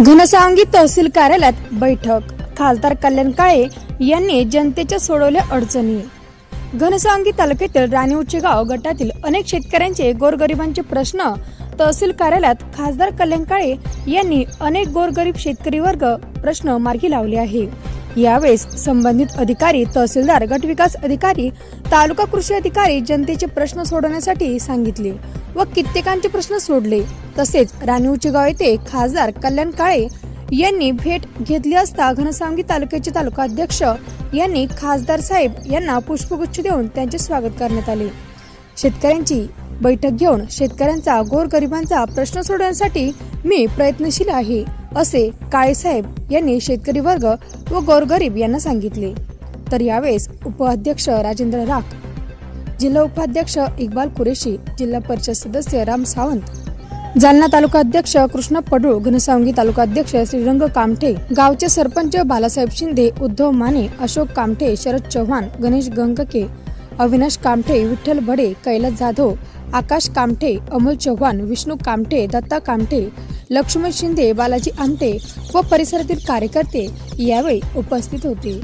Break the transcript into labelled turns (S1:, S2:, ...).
S1: घनसावंगी तहसील कार्यालयात बैठक. खासदार कल्याण काळे यांनी जनतेच्या सोडवल्या अडचणी. घनसावंगी तालुक्यातील राणी गाव गटातील अनेक शेतकऱ्यांचे गोरगरिबांचे प्रश्न तहसील कार्यालयात खासदार कल्याण काळे यांनी अनेक गोरगरीब शेतकरी वर्ग प्रश्न मार्गी लावले आहे. यावेळेस संबंधित अधिकारी तहसीलदार गटविकास अधिकारी तालुका कृषी अधिकारी जनतेचे प्रश्न सोडवण्यासाठी सांगितले व कित्येकांचे प्रश्न सोडले. तसेच राणीवचेगाव येथे खासदार कल्याण काळे यांनी भेट घेतली असता घनसावंगी तालुक्याचे तालुका अध्यक्ष यांनी खासदार साहेब यांना पुष्पगुच्छ देऊन त्यांचे स्वागत करण्यात आले. शेतकऱ्यांची बैठक घेऊन शेतकऱ्यांचा गोरगरिबांचा प्रश्न सोडवण्यासाठी मी प्रयत्नशील आहे. असे काळेसाहेब यांनी शेतकरी वर्ग व गोरगरीब यांना सांगितले. तर यावेळेस उपाध्यक्ष राजेंद्र राख जिल्हा उपाध्यक्ष इक्बाल कुरेशी जिल्हा परिषद सदस्य राम सावंत जालना तालुका अध्यक्ष कृष्ण पडूळ घनसावंगी तालुका अध्यक्ष श्रीरंग कामठे गावचे सरपंच बालासाहेब शिंदे उद्धव माने अशोक कामठे शरद चव्हाण गणेश गंगके अविनाश कामठे विठ्ठल भडे कैलास जाधव आकाश कामठे अमोल चव्हाण विष्णू कामठे दत्ता कामठे लक्ष्मण शिंदे बालाजी आमटे व परिसरातील कार्यकर्ते यावेळी उपस्थित होते.